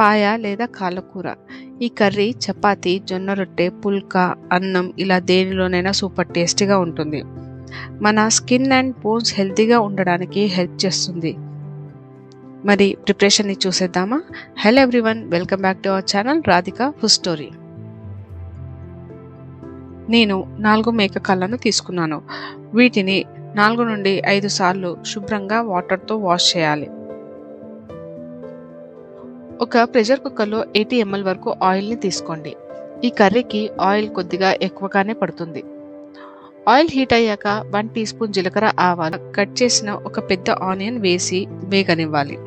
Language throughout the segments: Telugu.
పాయ లేదా కాలకూర ఈ కర్రీ చపాతి జొన్న రొట్టె పుల్కా అన్నం ఇలా దేనిలోనైనా సూపర్ టేస్టీగా ఉంటుంది. మన స్కిన్ అండ్ బోన్స్ హెల్తీగా ఉండడానికి హెల్ప్ చేస్తుంది. మరి ప్రిపరేషన్ని చూసేద్దామా? Hello everyone welcome back to our channel Radhika food story. నేను నాలుగు మేక కళ్ళను తీసుకున్నాను. వీటిని నాలుగు నుండి ఐదు సార్లు శుభ్రంగా వాటర్తో వాష్ చేయాలి. ఒక ప్రెషర్ కుక్కర్లో ఎయిటీ ఎంఎల్ వరకు ఆయిల్ని తీసుకోండి. ఈ కర్రీకి ఆయిల్ కొద్దిగా ఎక్కువగానే పడుతుంది. ఆయిల్ హీట్ అయ్యాక వన్ టీ స్పూన్ జీలకర్ర ఆవాలు కట్ చేసిన ఒక పెద్ద ఆనియన్ వేసి వేగనివ్వాలి.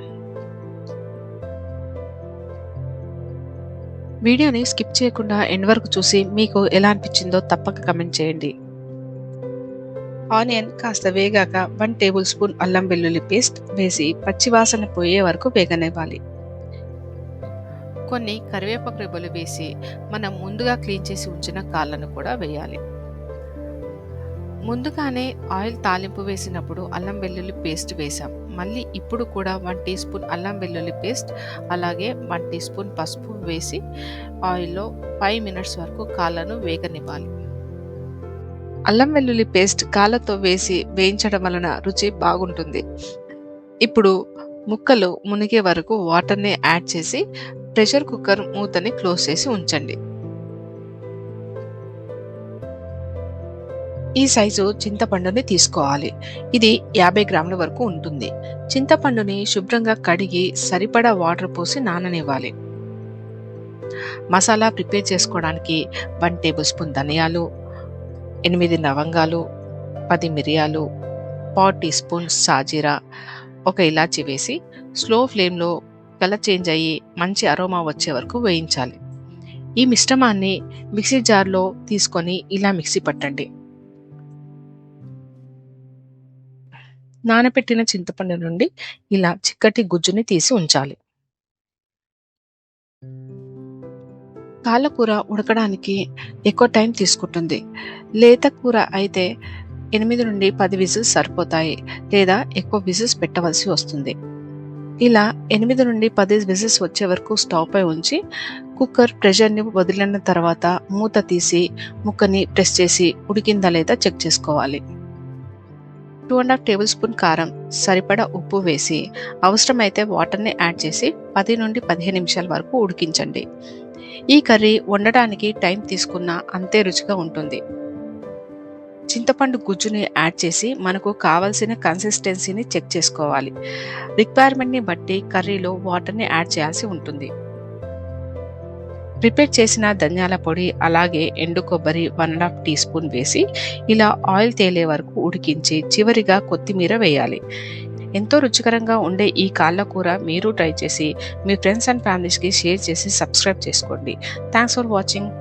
వీడియోని స్కిప్ చేయకుండా ఎండ్ వరకు చూసి మీకు ఎలా అనిపించిందో తప్పక కమెంట్ చేయండి. ఆనియన్ కాస్త వేగాక వన్ టేబుల్ స్పూన్ అల్లం వెల్లుల్లి పేస్ట్ వేసి పచ్చివాసన పోయే వరకు వేగనివ్వాలి. కొన్ని కరివేపాకు రెబ్బలు వేసి మనం ముందుగా క్లీన్ చేసి ఉంచిన కాళ్ళను కూడా వేయాలి. ముందుగానే ఆయిల్ తాలింపు వేసినప్పుడు అల్లం వెల్లుల్లి పేస్ట్ వేసాం. మళ్ళీ ఇప్పుడు కూడా వన్ టీ స్పూన్ అల్లం వెల్లుల్లి పేస్ట్ అలాగే వన్ టీ స్పూన్ పసుపు వేసి ఆయిల్లో ఫైవ్ మినిట్స్ వరకు కాళ్ళను వేగనివ్వాలి. అల్లం వెల్లుల్లి పేస్ట్ కాళ్ళతో వేసి వేయించడం వలన రుచి బాగుంటుంది. ఇప్పుడు ముక్కలు మునిగే వరకు వాటర్ని యాడ్ చేసి ప్రెషర్ కుక్కర్ మూతని క్లోజ్ చేసి ఉంచండి. ఈ సైజు చింతపండుని తీసుకోవాలి. ఇది యాభై గ్రాముల వరకు ఉంటుంది. చింతపండుని శుభ్రంగా కడిగి సరిపడా వాటర్ పోసి నాననివ్వాలి. మసాలా ప్రిపేర్ చేసుకోవడానికి వన్ టేబుల్ స్పూన్ ధనియాలు ఎనిమిది లవంగాలు పది మిరియాలు పావు టీ స్పూన్ సాజీరా ఒక ఇలాచి వేసి స్లో ఫ్లేమ్లో కలర్ చేంజ్ అయ్యి మంచి అరోమా వచ్చే వరకు వేయించాలి. ఈ మిశ్రమాన్ని మిక్సీ జార్లో తీసుకొని ఇలా మిక్సీ పట్టండి. నానబెట్టిన చింతపండు నుండి ఇలా చిక్కటి గుజ్జుని తీసి ఉంచాలి. పాలకూర ఉడకడానికి ఎక్కువ టైం తీసుకుంటుంది. లేత కూర అయితే ఎనిమిది నుండి పది విజిల్స్ సరిపోతాయి లేదా ఎక్కువ విజిల్స్ పెట్టవలసి వస్తుంది. ఇలా ఎనిమిది నుండి పది విజిల్స్ వచ్చే వరకు స్టవ్ పై ఉంచి కుక్కర్ ప్రెషర్ని వదిలిన తర్వాత మూత తీసి ముక్కని ప్రెస్ చేసి ఉడికిందా లేదా చెక్ చేసుకోవాలి. Two and half tablespoon కారం సరిపడా ఉప్పు వేసి అవసరమైతే వాటర్ని యాడ్ చేసి పది నుండి పదిహేను నిమిషాల వరకు ఉడికించండి. ఈ కర్రీ వండడానికి టైం తీసుకున్న అంతే రుచిగా ఉంటుంది. చింతపండు గుజ్జుని యాడ్ చేసి మనకు కావలసిన కన్సిస్టెన్సీని చెక్ చేసుకోవాలి. రిక్వైర్మెంట్ని బట్టి కర్రీలో వాటర్ని యాడ్ చేయాల్సి ఉంటుంది. ప్రిపేర్ చేసిన ధనియాల పొడి అలాగే ఎండు కొబ్బరి one and half teaspoon వేసి ఇలా ఆయిల్ తేలే వరకు ఉడికించి చివరిగా కొత్తిమీర వేయాలి. ఎంతో రుచికరంగా ఉండే ఈ కాళ్ళ కూర మీరు ట్రై చేసి మీ ఫ్రెండ్స్ అండ్ ఫ్యామిలీస్కి షేర్ చేసి సబ్స్క్రైబ్ చేసుకోండి. Thanks for watching